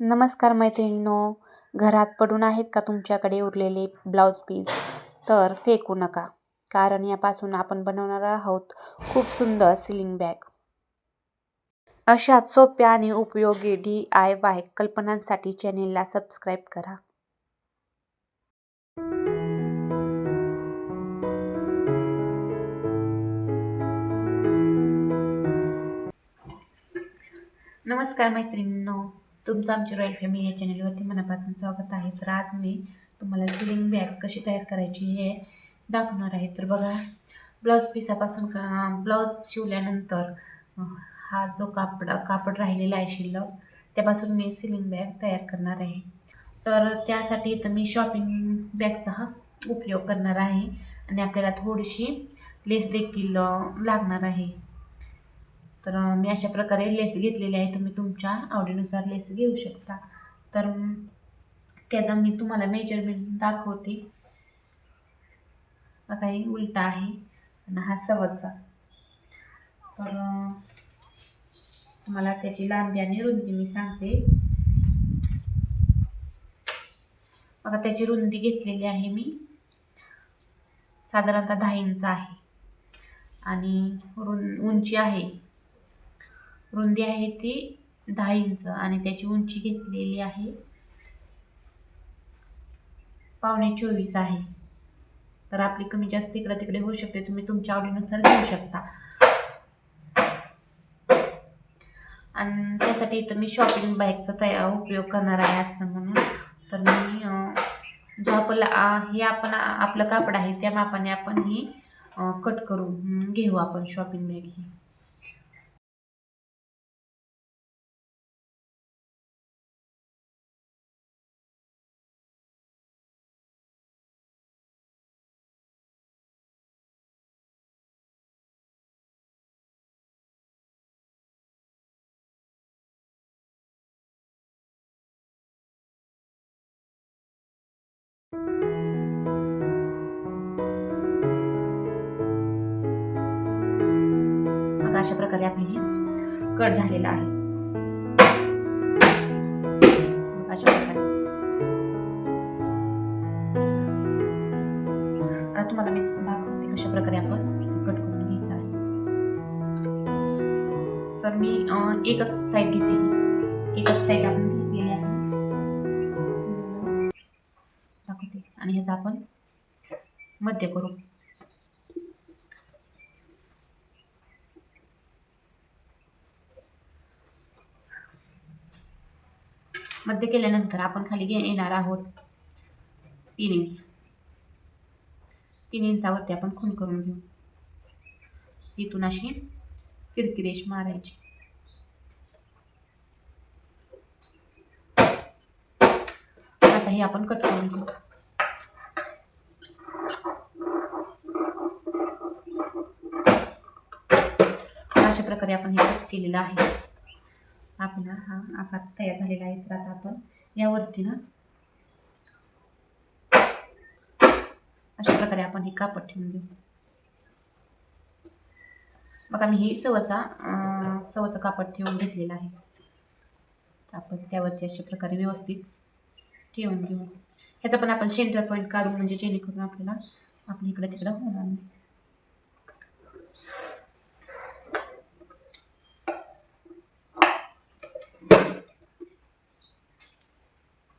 नमस्कार मैत्रिणींनो. घरात पडून आहेत का तुमच्याकडे उरलेले ब्लाऊज पीस? तर फेकू नका कारण यापासून आपण बनवणार आहोत खूप सुंदर सिलिंग बॅग. अशाच सोप्या आणि उपयोगी डी आय वाय कल्पनांसाठी चॅनेलला सबस्क्राईब करा. नमस्कार मैत्रिणींनो. तुमचं आमची रॉयल फॅमिली या चॅनलवरती मनापासून स्वागत आहे. तर आज मी तुम्हाला सिलिंग बॅग कशी तयार करायची हे दाखवणार आहे. तर बघा ब्लाऊज पिसापासून का ब्लाऊज शिवल्यानंतर हा जो कापड कापड राहिलेला आहे शिल्लक त्यापासून मी सिलिंग बॅग तयार करणार आहे. तर त्यासाठी इथं मी शॉपिंग बॅगचा हा उपयोग करणार आहे. आणि आपल्याला थोडीशी लेस देखील लागणार आहे. तर मी अशा प्रकारे लेस घेतलेली आहे. तुम्ही तुमच्या आवडीनुसार लेस घेऊ शकता. तर त्याचा त्याचं मी तुम्हाला मेजरमेंट दाखवते. काही उलटा आहे आणि हा सवचा तर तुम्हाला त्याची लांबी आणि रुंदी मी सांगते. बघा त्याची रुंदी घेतलेली आहे मी. साधारणतः दहा इंच आहे. आणि रुं उंची आहे. रुंदी आहे ती दहा इंच आणि त्याची उंची घेतलेली आहे. पावणे चोवीस आहे. तर आपली कमी जास्त इकडे तिकडे होऊ शकते तुम्ही तुमच्या आवडीनुसार घेऊ शकता. आणि त्यासाठी इथं मी शॉपिंग बॅगचा तया उपयोग करणार आहे असतं म्हणून. तर मी जो आपला हे आपण आपलं कापड आहे त्या मापाने आपण ही कट करून घेऊ आपण शॉपिंग बॅग ही. मग अशा प्रकारे आपली ही कट झालेला आहे. अशा प्रकारे. आता तुम्हाला मी दाखवते कशा प्रकारे आपण कट करून घ्यायचं आहे. तर मी एकच साईड घेतलेली. एकच साईड आपण घेतलेली आहे. दाखवते. आणि ह्याचा आपण मध्य करू. मध्य केल्यानंतर आपण खाली घे येणार आहोत. तीन इंच. तीन इंचावरती आपण खून करून घेऊ. इथून अशी किरकिरेश मारायची. आता हे आपण कट करून घेऊ. अशा प्रकारे आपण हे कट केलेलं आहे. आपला हा आकार तयार झालेला आहे. तर आता आपण यावरती ना अशा प्रकारे आपण हे कापड ठेवून घेऊ. बघा मी हे सवचा सवचं कापड ठेवून घेतलेलं आहे. आपण त्यावरती अशा प्रकारे व्यवस्थित ठेवून घेऊ. ह्याचा पण आपण सेंटर पॉईंट काढू म्हणजे जेणेकरून आपल्याला आपण इकडं तिकडं होणार नाही.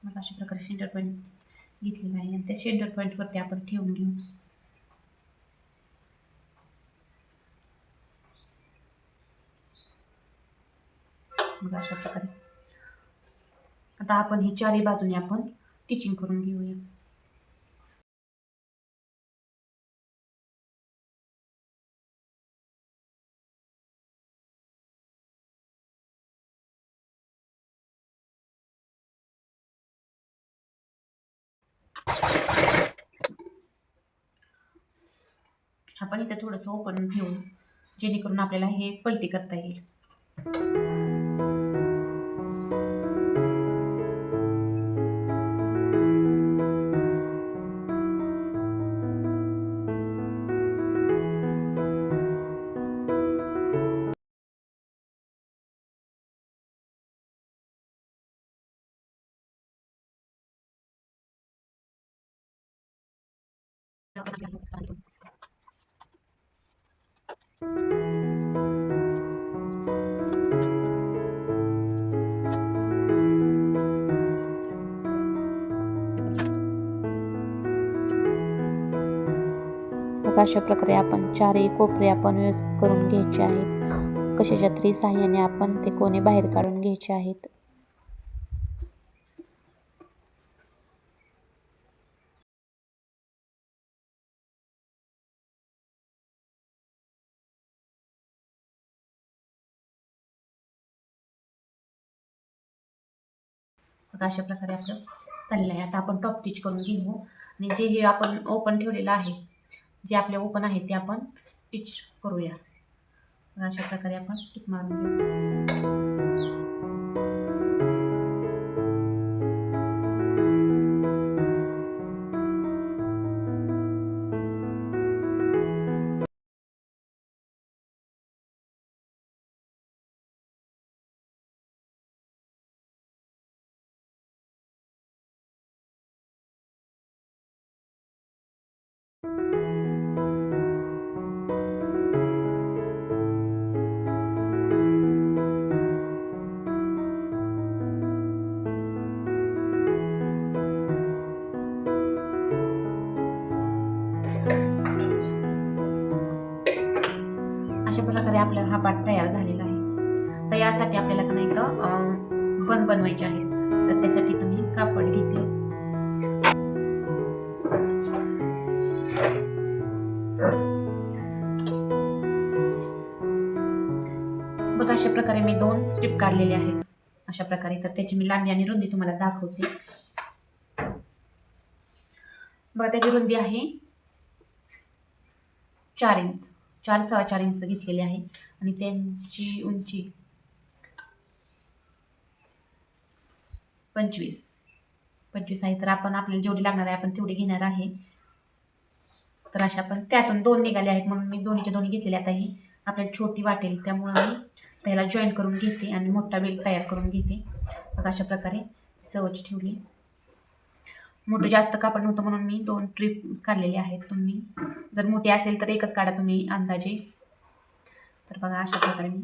मग अशा प्रकारे सेंटर पॉईंट घेतलेला आहे आणि त्या सेंटर पॉईंटवरती आपण ठेवून घेऊ. मग अशा प्रकारे. आता आपण ही चारही बाजूने आपण टिचिंग करून घेऊया. आपण इथे थोडंसं ओपन ठेवू जेणेकरून आपल्याला हे पलटी करता येईल. अशा प्रकारे आपण चारही कोपरे आपण व्यवस्थित करून घ्यायचे आहेत. कशाच्या तरी साह्याने आपण ते कोणी बाहेर काढून घ्यायचे आहेत. का अशा प्रकारे आपलं चाललं आहे आता आपण टॉप टिच करून घेऊ. आणि जे हे आपण ओपन ठेवलेलं आहे जे आपले ओपन आहे ते आपण टिच करूया. अशा प्रकारे आपण टिक मारून घेऊ. त्यासाठी आपल्याला का नाही का बन बनवायचे आहेत. तर त्यासाठी तुम्ही कापड घेते. बघा अशा प्रकारे मी दोन स्ट्रिप काढलेले आहेत. अशा प्रकारे तर त्याची मी लांबी आणि रुंदी तुम्हाला दाखवते. बघा त्याची रुंदी आहे चार इंच. चार सव्वा चार इंच घेतलेली आहे. आणि त्यांची उंची पंचवीस. पंचवीस आहे तर आपण आपल्याला जेवढी लागणार आहे आपण तेवढी घेणार आहे. तर अशा पण त्यातून दोन निघाले आहेत म्हणून मी दोन्हीच्या दोन्ही घेतलेल्या आता ही आपल्याला छोटी वाटेल त्यामुळं मी त्याला जॉईन करून घेते आणि मोठा बेल तयार करून घेते. बघा अशा प्रकारे सवच ठेवली. मोठं जास्त कापड नव्हतं म्हणून मी दोन ट्रिप काढलेले आहेत तुम्ही. जर मोठी असेल तर एकच काढा तुम्ही अंदाजे. तर बघा अशा प्रकारे मी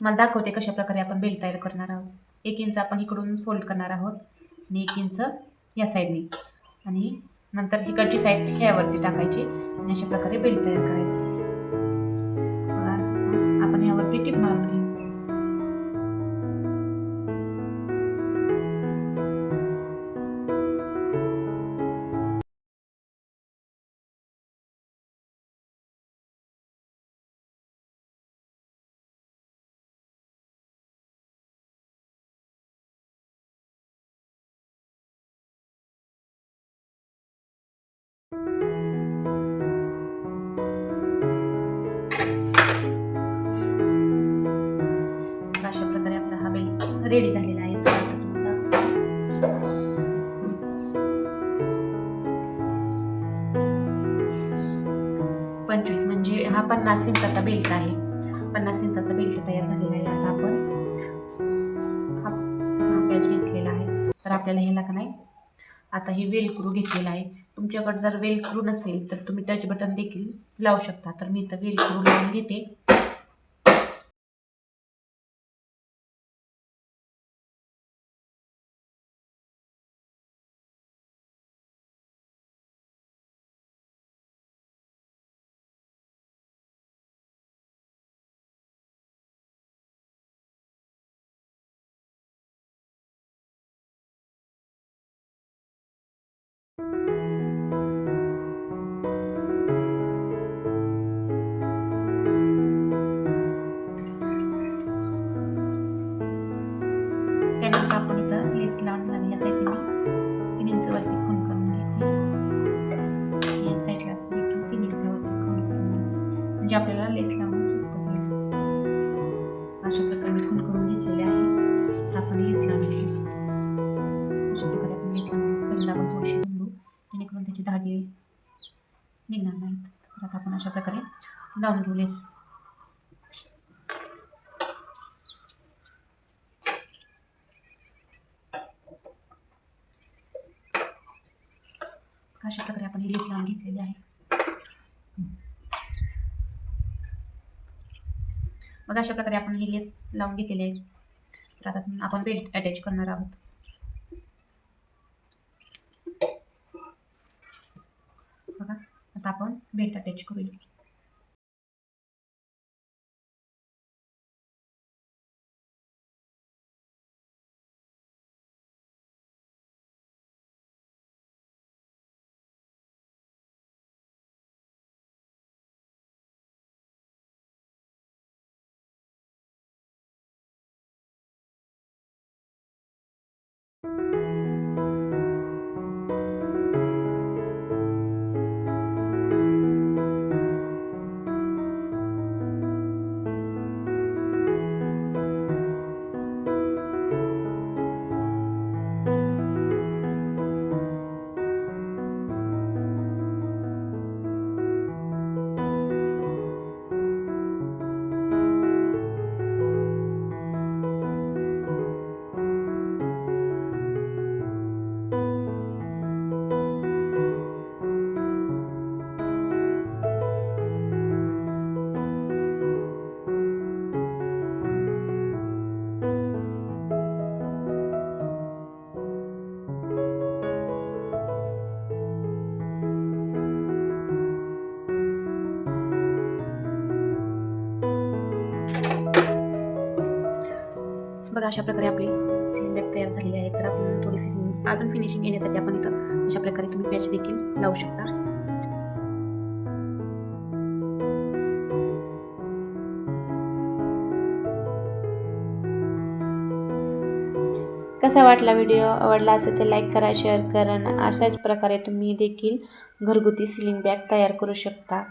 मला दाखवते कशा प्रकारे आपण बेल्ट तयार करणार आहोत. एक इंच आपण इकडून फोल्ड करणार आहोत आणि एक इंच या साईडने आणि नंतर इकडची साईड ह्यावरती टाकायची आणि अशा प्रकारे बेल्ट तयार करायचं. रेडी झालेला आहे. पंचवीस म्हणजे हा पन्नास इंचाचा बेल्ट आहे. पन्नास इंचाचा बेल्ट तयार झालेला आहे आता आपण. हा पॅच घेतलेला आहे. तर आपल्याला ह्याला का नाही आता हे वेलक्रू घेतलेलं घेतलेला आहे. तुमच्याकडे जर वेलक्रू नसेल तर तुम्ही टच बटन देखील लावू शकता. तर मी इथं वेलक्रू लावून घेते. निघणार नाहीत. तर आता आपण अशा प्रकारे लावून घेऊ लेस अशा प्रकारे आपण ही लेस लावून घेतलेली आहे. मग अशा प्रकारे आपण ही लेस लावून घेतलेली आहे. तर आता आपण बेल्ट अटॅच करणार आहोत बघा आता आपण बेल्ट अटॅच करूया. बघा अशा प्रकारे आपली सिलिंग बॅग तयार झालेली आहे. तर आपण थोडी फिनिशिंग अजून फिनिशिंग येण्यासाठी आपण इथं अशा प्रकारे तुम्ही पॅच देखील लावू शकता. कसा वाटला व्हिडिओ आवडला असेल तर लाईक करा शेअर करा आणि अशाच प्रकारे तुम्ही देखील घरगुती सिलिंग बॅग तयार करू शकता.